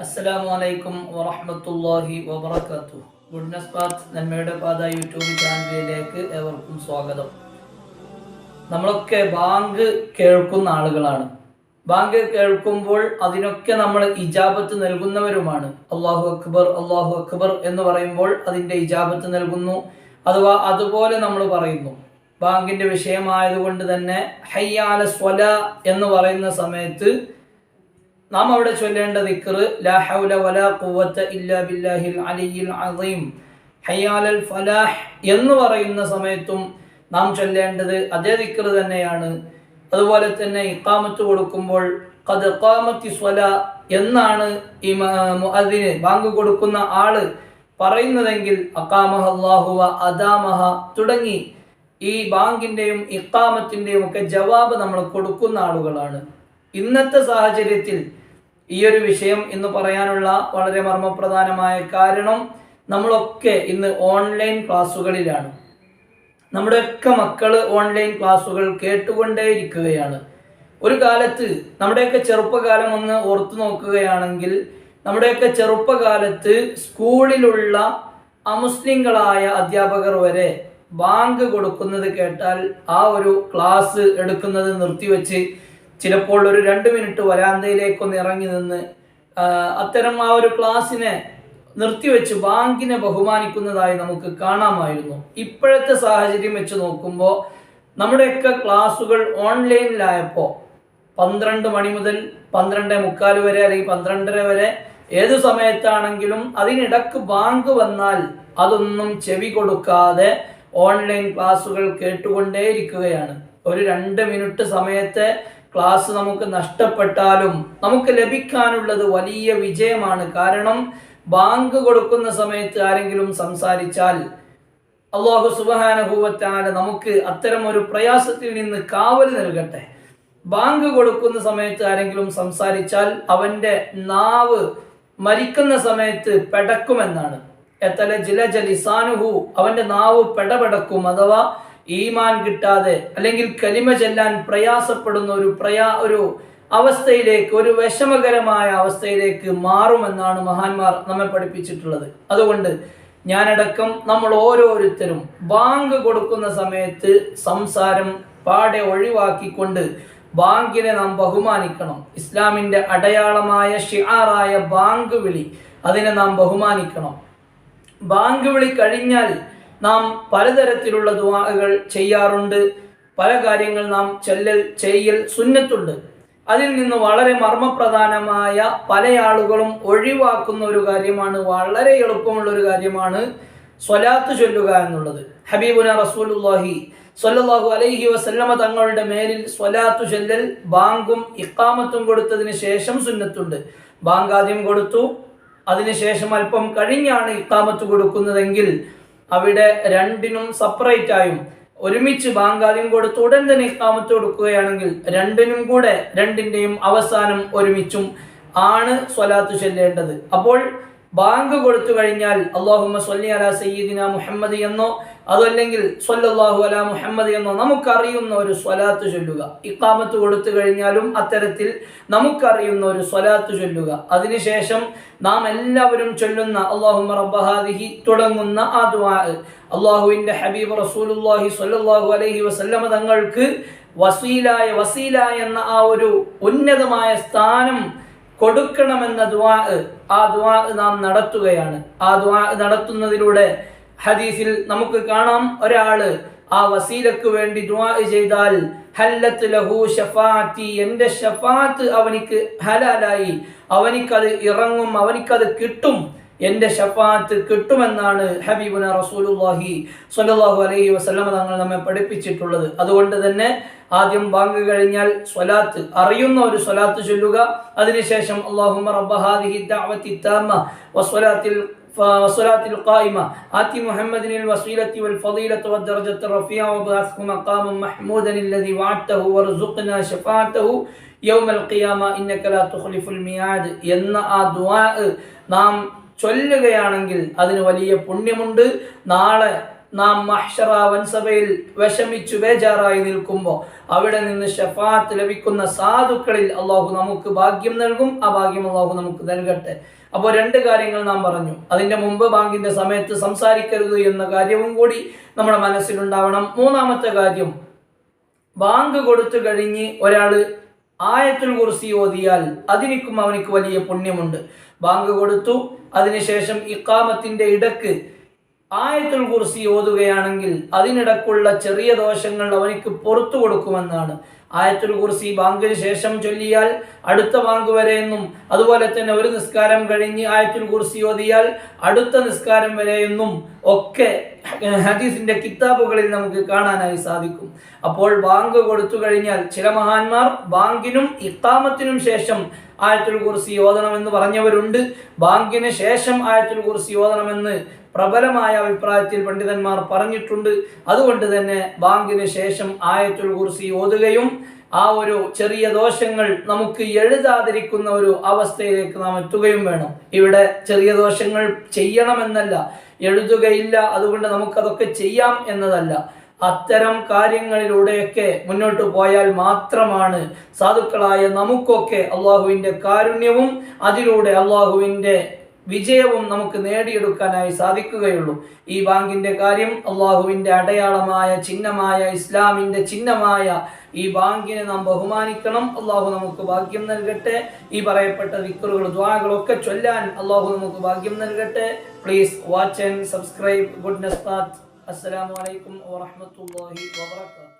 അസ്സലാമു അലൈക്കും വറഹ്മത്തുള്ളാഹി വബറകാതുഹു. ഗുഡ്നസ് പാത്ത് നന്മയുടെ പാത യൂട്യൂബ് ചാനലിലേക്ക് ഏവർക്കും സ്വാഗതം. നമ്മളൊക്കെ ബാങ്ക് കേൾക്കുന്ന ആളുകളാണ്. ബാങ്ക് കേൾക്കുമ്പോൾ അതിനൊക്കെ നമ്മൾ ഇജാബത്ത് നൽകുന്നവരുമാണ്. അള്ളാഹു അക്ബർ അള്ളാഹു അക്ബർ എന്ന് പറയുമ്പോൾ അതിന്റെ ഇജാബത്ത് നൽകുന്നു. അഥവാ അതുപോലെ നമ്മൾ പറയുന്നു. ബാങ്കിന്റെ വിഷയമായതുകൊണ്ട് തന്നെ ഹയ്യാല സ്വല എന്ന് പറയുന്ന സമയത്ത് നാം അവിടെ ചൊല്ലേണ്ട ലാ ഹൗല വലാ ഇല്ലാ ബില്ലാഹിൽ അലിയിൽ എന്ന് പറയുന്ന സമയത്തും നാം ചൊല്ലേണ്ടത് അതേ ദിക്ർ തന്നെയാണ്. അതുപോലെ തന്നെ ഇക്കാമത്ത് കൊടുക്കുമ്പോൾ എന്നാണ് ഈ അതിന് ബാങ്ക് കൊടുക്കുന്ന ആൾ പറയുന്നതെങ്കിൽ അക്കാമഹ അദാമഹ തുടങ്ങി. ഈ ബാങ്കിന്റെയും ഇക്കാമത്തിന്റെയും ഒക്കെ ജവാബ് നമ്മൾ കൊടുക്കുന്ന ആളുകളാണ്. ഇന്നത്തെ സാഹചര്യത്തിൽ ഈ ഒരു വിഷയം ഇന്ന് പറയാനുള്ള വളരെ മർമ്മപ്രധാനമായ കാരണം നമ്മളൊക്കെ ഇന്ന് ഓൺലൈൻ ക്ലാസ്സുകളിലാണ്. നമ്മുടെയൊക്കെ മക്കൾ ഓൺലൈൻ ക്ലാസ്സുകൾ കേട്ടുകൊണ്ടേയിരിക്കുകയാണ്. ഒരു കാലത്ത് നമ്മുടെയൊക്കെ ചെറുപ്പകാലം ഒന്ന് ഓർത്തു നോക്കുകയാണെങ്കിൽ നമ്മുടെയൊക്കെ ചെറുപ്പകാലത്ത് സ്കൂളിലുള്ള അമുസ്ലിങ്ങളായ അധ്യാപകർ വരെ ബാങ്ക് കൊടുക്കുന്നത് കേട്ടാൽ ആ ഒരു ക്ലാസ് എടുക്കുന്നത് നിർത്തിവെച്ച് ചിലപ്പോൾ ഒരു രണ്ട് മിനിറ്റ് വരാന്തയിലേക്കൊന്ന് ഇറങ്ങി നിന്ന് അത്തരം ആ ഒരു ക്ലാസ്സിനെ നിർത്തിവെച്ച് ബാങ്കിനെ ബഹുമാനിക്കുന്നതായി നമുക്ക് കാണാമായിരുന്നു. ഇപ്പോഴത്തെ സാഹചര്യം വെച്ച് നോക്കുമ്പോൾ നമ്മുടെയൊക്കെ ക്ലാസ്സുകൾ ഓൺലൈനിലായപ്പോൾ പന്ത്രണ്ട് മണി മുതൽ പന്ത്രണ്ട് മുക്കാൽ വരെ അല്ലെങ്കിൽ പന്ത്രണ്ടര വരെ ഏത് സമയത്താണെങ്കിലും അതിനിടക്ക് ബാങ്ക് വന്നാൽ അതൊന്നും ചെവി കൊടുക്കാതെ ഓൺലൈൻ ക്ലാസ്സുകൾ കേട്ടുകൊണ്ടേയിരിക്കുകയാണ്. ഒരു രണ്ട് മിനിറ്റ് സമയത്തെ ക്ലാസ് നമുക്ക് നഷ്ടപ്പെട്ടാലും നമുക്ക് ലഭിക്കാനുള്ളത് വലിയ വിജയമാണ്. കാരണം ബാങ്ക് കൊടുക്കുന്ന സമയത്ത് ആരെങ്കിലും സംസാരിച്ചാൽ അള്ളാഹു സുബാനുഭൂവത്താല നമുക്ക് അത്തരം ഒരു പ്രയാസത്തിൽ നിന്ന് കാവൽ നൽകട്ടെ. ബാങ്ക് കൊടുക്കുന്ന സമയത്ത് ആരെങ്കിലും സംസാരിച്ചാൽ അവന്റെ നാവ് മരിക്കുന്ന സമയത്ത് പെടക്കുമെന്നാണ്. എത്തല ജില ജലിസാനുഹു അവന്റെ നാവ് പെടപെടക്കും അഥവാ ഈമാൻ കിട്ടാതെ അല്ലെങ്കിൽ കലിമ ചെല്ലാൻ പ്രയാസപ്പെടുന്ന ഒരു പ്രയാ ഒരു അവസ്ഥയിലേക്ക് ഒരു വിഷമകരമായ അവസ്ഥയിലേക്ക് മാറുമെന്നാണ് മഹാന്മാർ നമ്മെ പഠിപ്പിച്ചിട്ടുള്ളത്. അതുകൊണ്ട് ഞാനടക്കം നമ്മൾ ഓരോരുത്തരും ബാങ്ക് കൊടുക്കുന്ന സമയത്ത് സംസാരം പാടെ ഒഴിവാക്കിക്കൊണ്ട് ബാങ്കിനെ നാം ബഹുമാനിക്കണം. ഇസ്ലാമിന്റെ അടയാളമായ ഷിആറായ ബാങ്ക് വിളി അതിനെ നാം ബഹുമാനിക്കണം. ബാങ്ക് വിളി കഴിഞ്ഞാൽ നാം പലതരത്തിലുള്ള ദുവാകൾ ചെയ്യാറുണ്ട്. പല കാര്യങ്ങൾ നാം ചെല്ലൽ ചെയ്യൽ സുന്നത്തുണ്ട്. അതിൽ നിന്ന് വളരെ മർമ്മപ്രധാനമായ പല ആളുകളും ഒഴിവാക്കുന്ന ഒരു കാര്യമാണ് വളരെ എളുപ്പമുള്ള ഒരു കാര്യമാണ് സ്വലാത്ത് ചൊല്ലുക എന്നുള്ളത്. ഹബീബുന റസൂലുല്ലാഹി സ്വല്ലല്ലാഹു അലൈഹി വസല്ലമ തങ്ങളുടെ മേലിൽ സ്വലാത്തു ചൊല്ലൽ ബാങ്കും ഇക്കാമത്തും കൊടുത്തതിന് ശേഷം സുന്നത്തുണ്ട്. ബാങ്ക് ആദ്യം കൊടുത്തു അതിനുശേഷം അല്പം കഴിഞ്ഞാണ് ഇക്കാമത്ത് കൊടുക്കുന്നതെങ്കിൽ അവിടെ രണ്ടിനും സെപ്പറേറ്റ് ആയും ഒരുമിച്ച് ബാങ്കാദ്യം കൂടെ ഉടൻ തന്നെ ഇക്കാമത്ത് കൊടുക്കുകയാണെങ്കിൽ രണ്ടിനും കൂടെ രണ്ടിന്റെയും അവസാനം ഒരുമിച്ചും ആണ് സ്വലാത്ത് ചെല്ലേണ്ടത്. അപ്പോൾ ബാങ്ക് കൊടുത്തു കഴിഞ്ഞാൽ അള്ളാഹുമ്മ സ്വല്ലി അല സയ്യിദിന മുഹമ്മദ് എന്നോ അതല്ലെങ്കിൽ സ്വല്ലാഹു അല മുഹമ്മദ് എന്ന് നമുക്കറിയുന്ന ഒരു സ്വലാത്ത് ചൊല്ലുക. ഇക്കാമത്ത് കൊടുത്തു കഴിഞ്ഞാലും അത്തരത്തിൽ നമുക്കറിയുന്ന ഒരു സ്വലാത്ത് ചൊല്ലുക. അതിനുശേഷം നാം എല്ലാവരും ചൊല്ലുന്ന അള്ളാഹു റബ്ബഹാദിഹി തുടങ്ങുന്ന ആ ദുആ. അള്ളാഹുവിന്റെ ഹബീബ് റസൂലുല്ലാഹി സ്വല്ലാഹു അലൈഹി വസല്ലമ തങ്ങൾക്ക് വസീലായ വസീല എന്ന ആ ഒരു ഉന്നതമായ സ്ഥാനം കൊടുക്കണമെന്ന ദ്വാ ആ ദ്വാ നാം നടത്തുകയാണ്. ആ ദ്വാ നടത്തുന്നതിലൂടെ ഹദീസിൽ നമുക്ക് കാണാം ഒരാൾ ആ വസീലക്ക് വേണ്ടി ദുആ ചെയ്താൽ ഹല്ലത്ത് ലഹു ഷഫാത്തി എന്റെ ഷഫാത്ത് അവനിക്ക് ഹലാലായി. അവനിക്കത് ഇറങ്ങും അവനിക്കത് കിട്ടും. എന്റെ ഷഫാത്ത് കിട്ടുമെന്നാണ് ഹബീബുന റസൂലുല്ലാഹി സ്വല്ലല്ലാഹു അലൈഹി വസല്ലമ തങ്ങൾ നമ്മെ പഠിപ്പിച്ചിട്ടുള്ളത്. അതുകൊണ്ട് തന്നെ ആദ്യം ബാങ്ക് കഴിഞ്ഞാൽ സ്വലാത്ത് അറിയുന്ന ഒരു സ്വലാത്ത് ചൊല്ലുക. അതിനുശേഷം അല്ലാഹുമ്മ റബ്ബ ഹാദിഹി ദഅവത്തി താമ വസ്വലാത്തിൽ وصلاة القائمة آتي محمد الوسيلة والفضيلة والدرجة الرفيعة وبعثه مقاما محمودا الذي وعدته وارزقنا شفاعته يوم القيامة إنك لا تخلف الميعاد എന്ന ആ ദുആ നാം ചൊല്ലുകയാണെങ്കിൽ അതിന് വലിയ പുണ്യമുണ്ട് നാളെ നാം മഹ്ഷറ വൻസഭയിൽ വിഷമിച്ചു ബേജാറായി നിൽക്കുമ്പോൾ അവിടെ നിന്ന് ഷഫാത്ത് ലഭിക്കുന്ന സാധുക്കളിൽ അള്ളാഹു നമുക്ക് ഭാഗ്യം നൽകും ആ ഭാഗ്യം അള്ളാഹു നമുക്ക് നൽകട്ടെ. അപ്പോൾ രണ്ട് കാര്യങ്ങൾ നാം പറഞ്ഞു. അതിന്റെ മുമ്പ് ബാങ്കിന്റെ സമയത്ത് സംസാരിക്കരുത് എന്ന കാര്യവും കൂടി നമ്മുടെ മനസ്സിലുണ്ടാവണം. മൂന്നാമത്തെ കാര്യം ബാങ്ക് കൊടുത്തു കഴിഞ്ഞ് ഒരാൾ ആയത്തുൽ കുർസി ഓതിയാൽ അതിനിക്കും അവനിക്ക് വലിയ പുണ്യമുണ്ട്. ബാങ്ക് കൊടുത്തു അതിനുശേഷം ഇക്കാമത്തിന്റെ ഇടയ്ക്ക് ആയത്തുൽ കുർസി ഓതുകയാണെങ്കിൽ അതിനിടക്കുള്ള ചെറിയ ദോഷങ്ങൾ അവനിക്ക് പുറത്തു കൊടുക്കുമെന്നാണ്. ആയത്തുൽ കുർസി ബാങ്കിന് ശേഷം ചൊല്ലിയാൽ അടുത്ത ബാങ്ക് എന്നും അതുപോലെ തന്നെ ഒരു നിസ്കാരം കഴിഞ്ഞ് ആയത്തുൽ കുർസി ഓതിയാൽ അടുത്ത നിസ്കാരം വരെ എന്നും ഒക്കെ ഹദീസിന്റെ കിതാബുകളിൽ നമുക്ക് കാണാനായി സാധിക്കും. അപ്പോൾ ബാങ്ക് കൊടുത്തു കഴിഞ്ഞാൽ ചില മഹാന്മാർ ബാങ്കിനും ഇത്താമത്തിനും ശേഷം ആയത്തുൽ കുർസി ഓതണമെന്ന് പറഞ്ഞവരുണ്ട്. ബാങ്കിന് ശേഷം ആയത്തുൽ കുർസി ഓതണമെന്ന് പ്രബലമായ അഭിപ്രായത്തിൽ പണ്ഡിതന്മാർ പറഞ്ഞിട്ടുണ്ട്. അതുകൊണ്ട് തന്നെ ബാങ്കിന് ശേഷം ആയത്തുൽ കുർസി ഓതുകയും ആ ഒരു ചെറിയ ദോഷങ്ങൾ നമുക്ക് എഴുതാതിരിക്കുന്ന ഒരു അവസ്ഥയിലേക്ക് നാം എത്തുകയും വേണം. ഇവിടെ ചെറിയ ദോഷങ്ങൾ ചെയ്യണമെന്നല്ല. എഴുതുകയില്ല അതുകൊണ്ട് നമുക്കതൊക്കെ ചെയ്യാം എന്നതല്ല. അത്തരം കാര്യങ്ങളിലൂടെയൊക്കെ മുന്നോട്ട് പോയാൽ മാത്രമാണ് സാധുക്കളായ നമുക്കൊക്കെ അള്ളാഹുവിന്റെ കാരുണ്യവും അതിലൂടെ അള്ളാഹുവിന്റെ വിജയവും നമുക്ക് നേടിയെടുക്കാനായി സാധിക്കുകയുള്ളൂ. ഈ ബാങ്കിന്റെ കാര്യം അള്ളാഹുവിന്റെ അടയാളമായ ചിഹ്നമായ ഇസ്ലാമിന്റെ ചിഹ്നമായ ഈ ബാങ്കിനെ നാം ബഹുമാനിക്കണം. അള്ളാഹു നമുക്ക് ഭാഗ്യം നൽകട്ടെ. ഈ പറയപ്പെട്ട വിക്കറുകൾ ദ്വാകളൊക്കെ ചൊല്ലാൻ അള്ളാഹു നമുക്ക് ഭാഗ്യം നൽകട്ടെ. Please watch and subscribe good നസ്താത്ത് അസ്സലാമു അലൈക്കും വറഹ്മത്തുള്ളാഹി വബറകാതുഹു